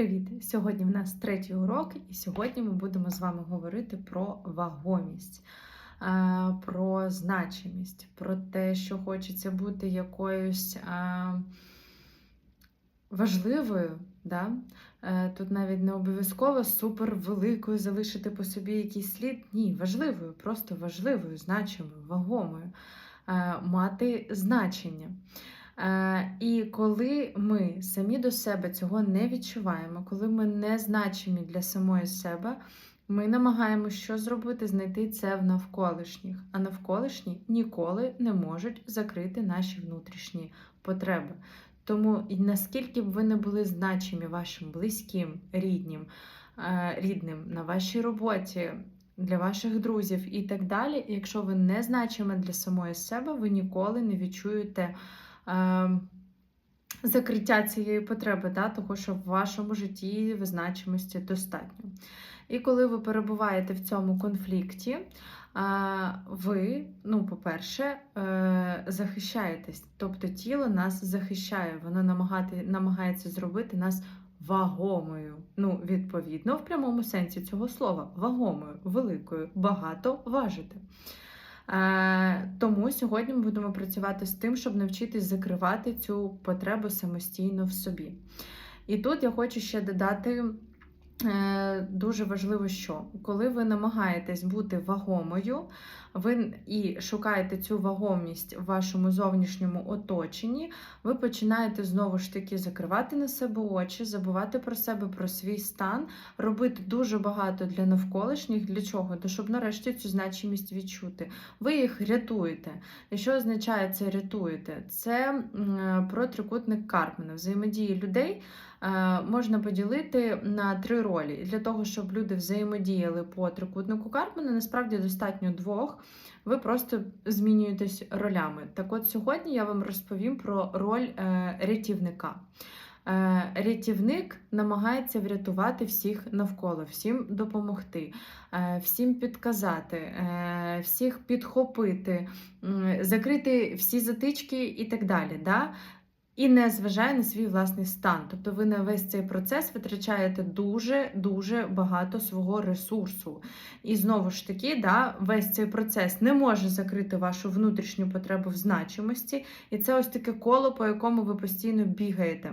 Привіт! Сьогодні в нас третій урок, і сьогодні ми будемо з вами говорити про вагомість, е, про значимість, про те, що хочеться бути якоюсь е, важливою. Да? Е, Тут навіть не обов'язково супер великою залишити по собі якийсь слід. Ні, важливою, просто важливою, значимою, вагомою, мати значення. Е, І коли ми самі до себе цього не відчуваємо, коли ми не значимі для самої себе, ми намагаємося що зробити, знайти це в навколишніх, а навколишні ніколи не можуть закрити наші внутрішні потреби. Тому наскільки б ви не були значимі вашим близьким, рідним, е, рідним на вашій роботі, для ваших друзів і так далі, якщо ви не значиме для самої себе, ви ніколи не відчуєте закриття цієї потреби, да, того, що в вашому житті значимості достатньо. І коли ви перебуваєте в цьому конфлікті, е, ви, ну, по-перше, е, захищаєтесь, тобто тіло нас захищає, воно намагається зробити нас вагомою. Ну, відповідно, в прямому сенсі цього слова вагомою, великою, багато важити. Тому сьогодні ми будемо працювати з тим, щоб навчитись закривати цю потребу самостійно в собі. І тут я хочу ще додати е, дуже важливо, що коли ви намагаєтесь бути вагомою, ви і шукаєте цю вагомість в вашому зовнішньому оточенні, ви починаєте знову ж таки закривати на себе очі, забувати про себе, про свій стан, робити дуже багато для навколишніх. Для чого? Для щоб нарешті цю значимість відчути. Ви їх рятуєте. І що означає це рятуєте? Це про трикутник Карпмана. Взаємодії людей е, можна поділити на три ролі. Для того, щоб люди взаємодіяли по трикутнику Карпмана, насправді достатньо двох. Ви просто змінюєтесь ролями. Так от сьогодні я вам розповім про роль е, рятівника. Е, Рятівник намагається врятувати всіх навколо, всім допомогти, е, всім підказати, е, всіх підхопити, м, закрити всі затички і так далі. Да? І не зважає на свій власний стан. Тобто ви на весь цей процес витрачаєте дуже-дуже багато свого ресурсу. І знову ж таки, да, весь цей процес не може закрити вашу внутрішню потребу в значимості. І це ось таке коло, по якому ви постійно бігаєте.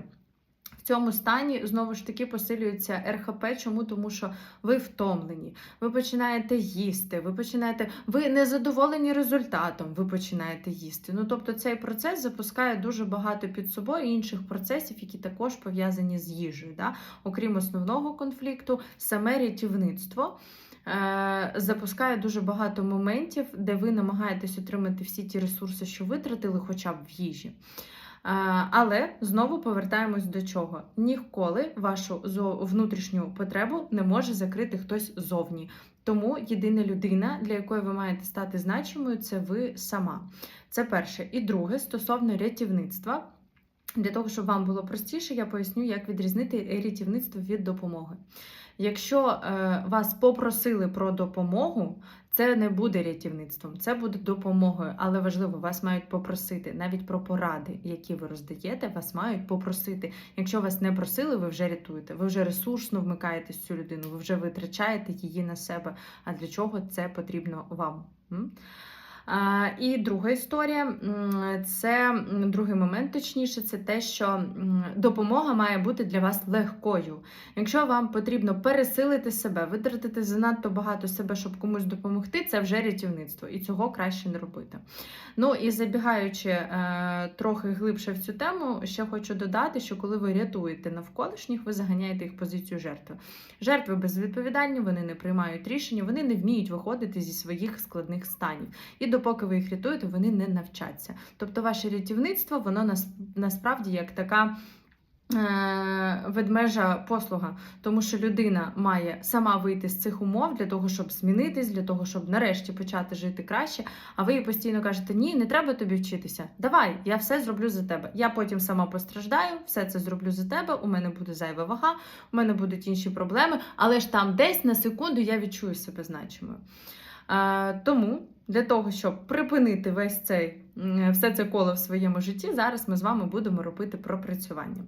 Цьому стані знову ж таки посилюється РХП. Чому? Тому що ви втомлені, ви починаєте їсти, ви починаєте, ви не задоволені результатом, ви починаєте їсти. Ну тобто цей процес запускає дуже багато під собою інших процесів, які також пов'язані з їжею. Да? Окрім основного конфлікту, саме рятівництво. е, Запускає дуже багато моментів, де ви намагаєтесь отримати всі ті ресурси, що витратили, хоча б в їжі. Але знову повертаємось до чого? Ніколи вашу внутрішню потребу не може закрити хтось зовні. Тому єдина людина, для якої ви маєте стати значимою, це ви сама. Це перше. І друге, стосовно рятівництва. Для того, щоб вам було простіше, я поясню, як відрізнити рятівництво від допомоги. Якщо е, вас попросили про допомогу, це не буде рятівництвом, це буде допомогою, але важливо, вас мають попросити навіть про поради, які ви роздаєте, вас мають попросити. Якщо вас не просили, ви вже рятуєте, ви вже ресурсно вмикаєтесь цю людину, ви вже витрачаєте її на себе. А для чого це потрібно вам? І друга історія це другий момент, точніше, це те, що допомога має бути для вас легкою. Якщо вам потрібно пересилити себе, витратити занадто багато себе, щоб комусь допомогти, це вже рятівництво, і цього краще не робити. Ну і забігаючи е, трохи глибше в цю тему, ще хочу додати, що коли ви рятуєте навколишніх, ви заганяєте їх позицію жертви. Жертви безвідповідальні, вони не приймають рішення, вони не вміють виходити зі своїх складних станів. І допоки ви їх рятуєте, вони не навчаться. Тобто, ваше рятівництво, воно нас, насправді як така. е, Ведмежа послуга, тому що людина має сама вийти з цих умов для того, щоб змінитись, для того, щоб нарешті почати жити краще. А ви їй постійно кажете: ні, не треба тобі вчитися. Давай, я все зроблю за тебе. Я потім сама постраждаю, все це зроблю за тебе. У мене буде зайва вага, у мене будуть інші проблеми, але ж там десь на секунду я відчую себе значимою. Е, Тому для того, щоб припинити весь цей все це коло в своєму житті, зараз ми з вами будемо робити пропрацювання.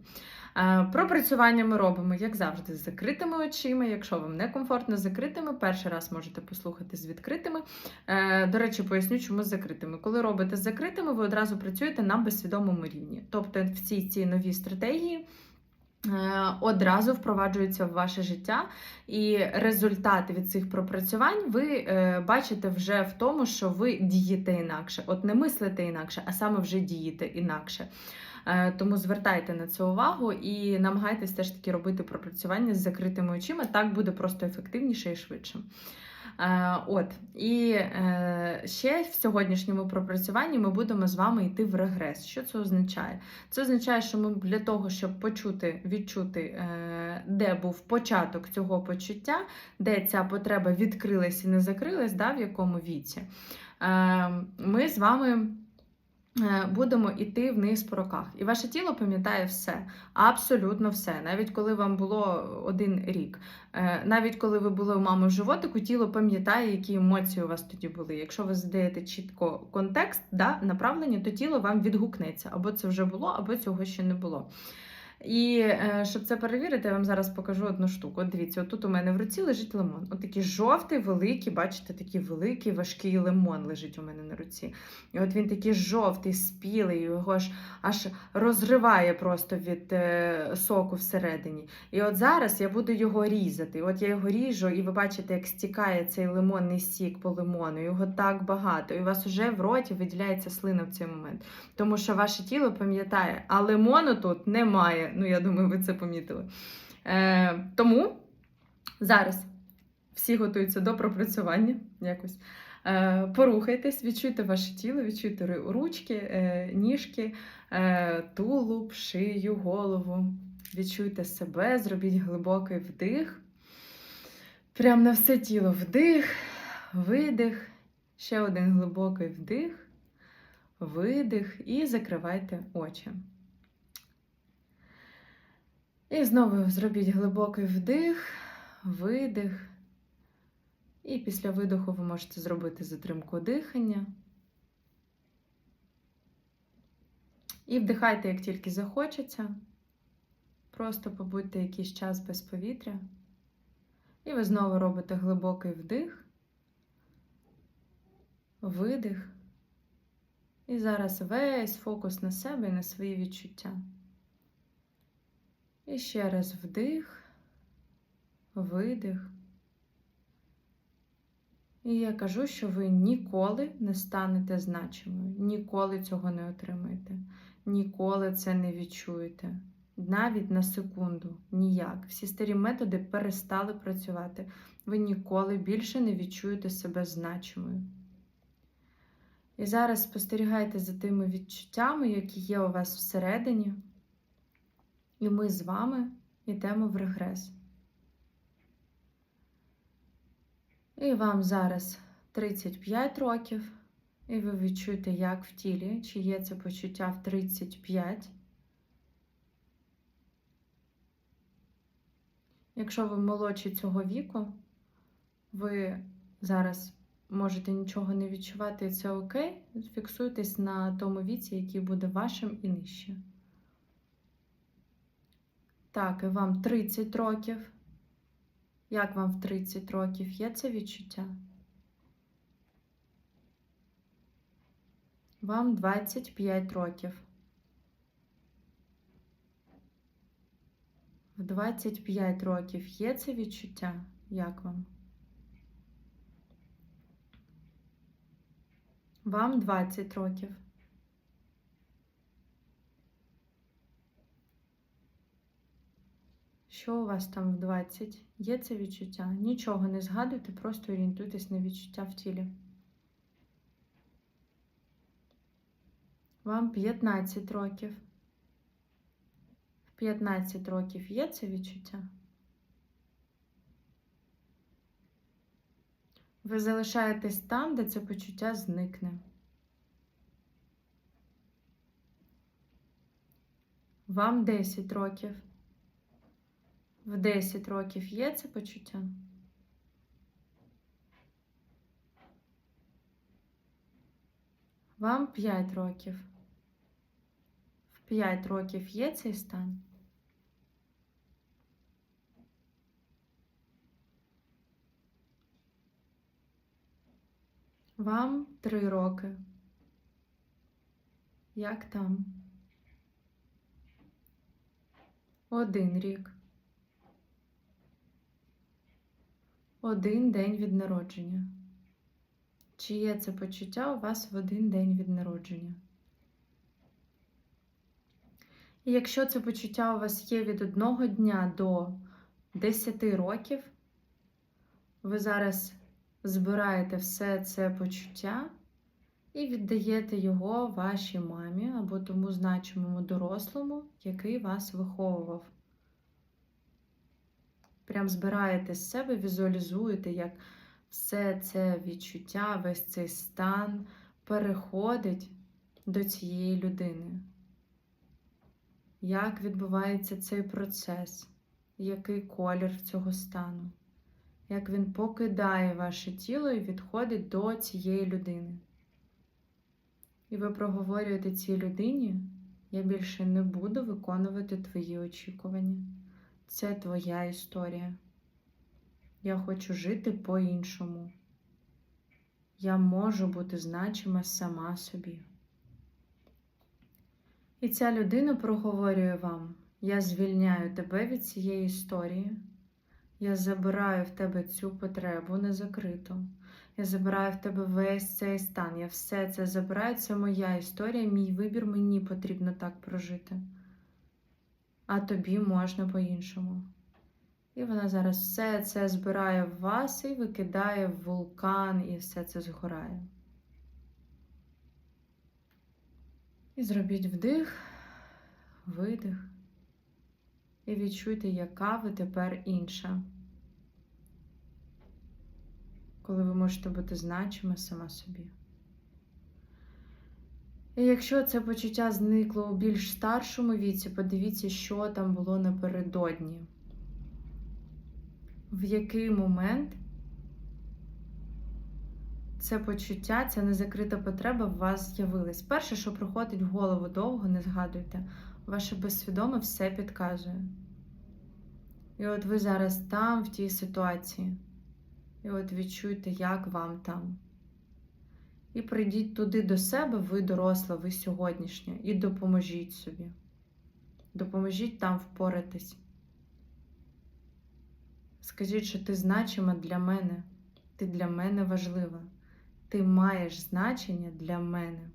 Е, Пропрацювання ми робимо, як завжди, з закритими очима. Якщо вам некомфортно з закритими, перший раз можете послухати з відкритими. Е, До речі, поясню, чому з закритими. Коли робите з закритими, ви одразу працюєте на безсвідомому рівні. Тобто в цій цій новій стратегії. Е, Одразу впроваджуються в ваше життя, і результати від цих пропрацювань ви е, бачите вже в тому, що ви дієте інакше. От не мислите інакше, а саме вже дієте інакше. Е, Тому звертайте на це увагу і намагайтесь теж таки робити пропрацювання з закритими очима. Так буде просто ефективніше і швидше. Е, От і е, ще в сьогоднішньому пропрацюванні ми будемо з вами йти в регрес. Що це означає? Це означає, що ми для того, щоб почути, відчути, е, де був початок цього почуття, де ця потреба відкрилась і не закрилась, да, в якому віці, ми з вами. Е, Будемо йти вниз по роках, і ваше тіло пам'ятає все, абсолютно все. Навіть коли вам було один рік, Е, навіть коли ви були у мами в животику, тіло пам'ятає, які емоції у вас тоді були. Якщо ви задаєте чітко контекст, да, направлення, то тіло вам відгукнеться. Або це вже було, або цього ще не було. І е, щоб це перевірити, я вам зараз покажу одну штуку. От дивіться, отут у мене в руці лежить лимон. От такий жовтий, великий, бачите, такий великий, важкий лимон лежить у мене на руці. І от він такий жовтий, спілий, його ж аж розриває просто від е, соку всередині. І от зараз я буду його різати. От я його ріжу, і ви бачите, як стікає цей лимонний сік по лимону. Його так багато. І у вас вже в роті виділяється слина в цей момент. Тому що ваше тіло пам'ятає, а лимону тут немає. Ну, я думаю, ви це помітили. Е, тому зараз всі готуються до пропрацювання якось. Е, порухайтесь, відчуйте ваше тіло, відчуйте ручки, е, ніжки, е, тулуб, шию, голову. Відчуйте себе, зробіть глибокий вдих. Прям на все тіло вдих, видих. Ще один глибокий вдих, видих і закривайте очі. І знову зробіть глибокий вдих, видих. І після видоху ви можете зробити затримку дихання. І вдихайте, як тільки захочеться. Просто побудьте якийсь час без повітря. І ви знову робите глибокий вдих, видих. І зараз весь фокус на себе і на свої відчуття. І ще раз вдих, видих. І я кажу, що ви ніколи не станете значимою, ніколи цього не отримаєте, ніколи це не відчуєте. Навіть на секунду, ніяк. Всі старі методи перестали працювати. Ви ніколи більше не відчуєте себе значимою. І зараз спостерігайте за тими відчуттями, які є у вас всередині. І ми з вами йдемо в регрес. І вам зараз 35 років, і ви відчуєте, як в тілі, чи є це почуття в 35. Якщо ви молодші цього віку, ви зараз можете нічого не відчувати, і це окей. Фіксуйтесь на тому віці, який буде вашим і нижче. Так, і вам 30 років. Як вам в 30 років є це відчуття? Вам 25 років. В 25 років є це відчуття? Як вам? Вам 20 років. Що у вас там в 20? Є це відчуття? Нічого не згадуйте, просто орієнтуйтесь на відчуття в тілі. Вам 15 років. В 15 років є це відчуття? Ви залишаєтесь там, де це почуття зникне. Вам 10 років в 10 років є це почуття? Вам 5 років. В 5 років є цей стан. Вам 3 роки. Як там? Один рік. Один день від народження. Чи є це почуття у вас в один день від народження? І якщо це почуття у вас є від одного дня до 10 років, ви зараз збираєте все це почуття і віддаєте його вашій мамі або тому значимому дорослому, який вас виховував. Прям збираєте з себе, візуалізуєте, як все це відчуття, весь цей стан переходить до цієї людини. Як відбувається цей процес? Який колір цього стану? Як він покидає ваше тіло і відходить до цієї людини? І ви проговорюєте цій людині: я більше не буду виконувати твої очікування. Це твоя історія. Я хочу жити по-іншому. Я можу бути значима сама собі. І ця людина проговорює вам: я звільняю тебе від цієї історії, я забираю в тебе цю потребу незакриту. Я забираю в тебе весь цей стан. Я все це забираю. Це моя історія, мій вибір, мені потрібно так прожити. А тобі можна по-іншому. І вона зараз все це збирає в вас і викидає в вулкан, і все це згорає. І зробіть вдих, видих. І відчуйте, яка ви тепер інша. Коли ви можете бути значима сама собі. І якщо це почуття зникло у більш старшому віці, подивіться, що там було напередодні. В який момент це почуття, ця незакрита потреба в вас з'явилась. Перше, що приходить в голову довго, не згадуйте, ваше безсвідоме все підказує. І от ви зараз там, в тій ситуації. І от відчуйте, як вам там. І прийдіть туди до себе, ви доросла, ви сьогоднішня, і допоможіть собі. Допоможіть там впоратись. Скажіть, що ти значима для мене, ти для мене важлива. Ти маєш значення для мене.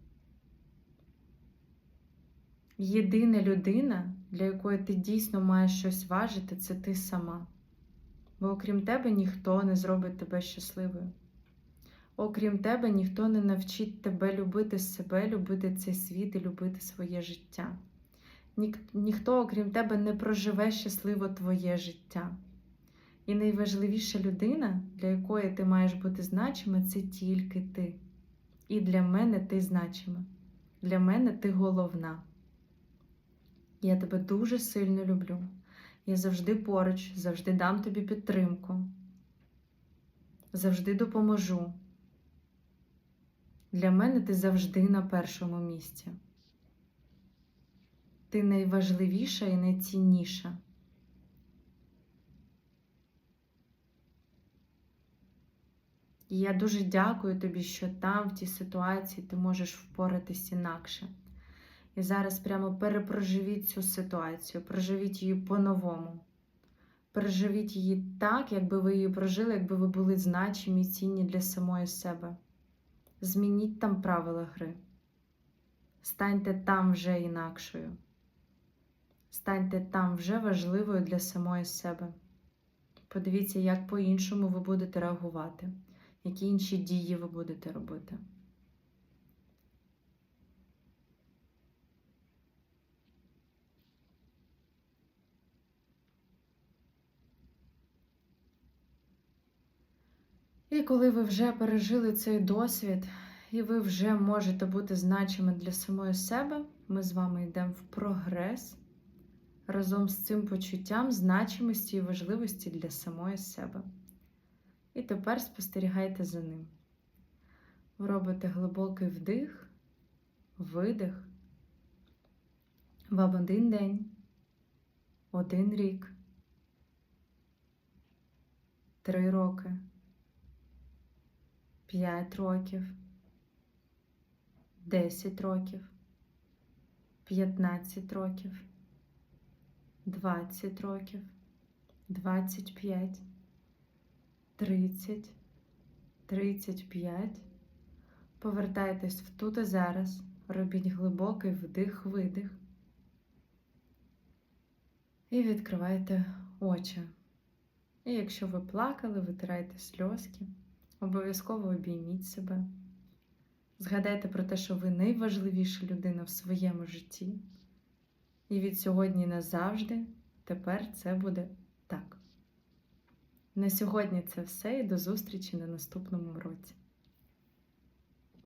Єдина людина, для якої ти дійсно маєш щось важити, це ти сама. Бо окрім тебе ніхто не зробить тебе щасливою. Окрім тебе, ніхто не навчить тебе любити себе, любити цей світ і любити своє життя. Нік, ніхто, окрім тебе, не проживе щасливо твоє життя. І найважливіша людина, для якої ти маєш бути значима, це тільки ти. І для мене ти значима. Для мене ти головна. Я тебе дуже сильно люблю. Я завжди поруч, завжди дам тобі підтримку, завжди допоможу. Для мене ти завжди на першому місці. Ти найважливіша і найцінніша. І я дуже дякую тобі, що там, в тій ситуації, ти можеш впоратись інакше. І зараз прямо перепроживіть цю ситуацію, проживіть її по-новому. Переживіть її так, якби ви її прожили, якби ви були значимі і цінні для самої себе. Змініть там правила гри. Станьте там вже інакшою. Станьте там вже важливою для самої себе. Подивіться, як по-іншому ви будете реагувати, які інші дії ви будете робити. І коли ви вже пережили цей досвід, і ви вже можете бути значими для самої себе, ми з вами йдемо в прогрес разом з цим почуттям значимості і важливості для самої себе. І тепер спостерігайте за ним. Робите глибокий вдих, видих. Вам один день, один рік, три роки. 5 років, 10 років, 15 років, 20 років, 25, 30, 35. Повертайтесь в тут і зараз. Робіть глибокий вдих-видих. І відкривайте очі. І якщо ви плакали, витирайте сльозки. Обов'язково обійміть себе. Згадайте про те, що ви найважливіша людина в своєму житті. І від сьогодні назавжди тепер це буде так. На сьогодні це все і до зустрічі на наступному році.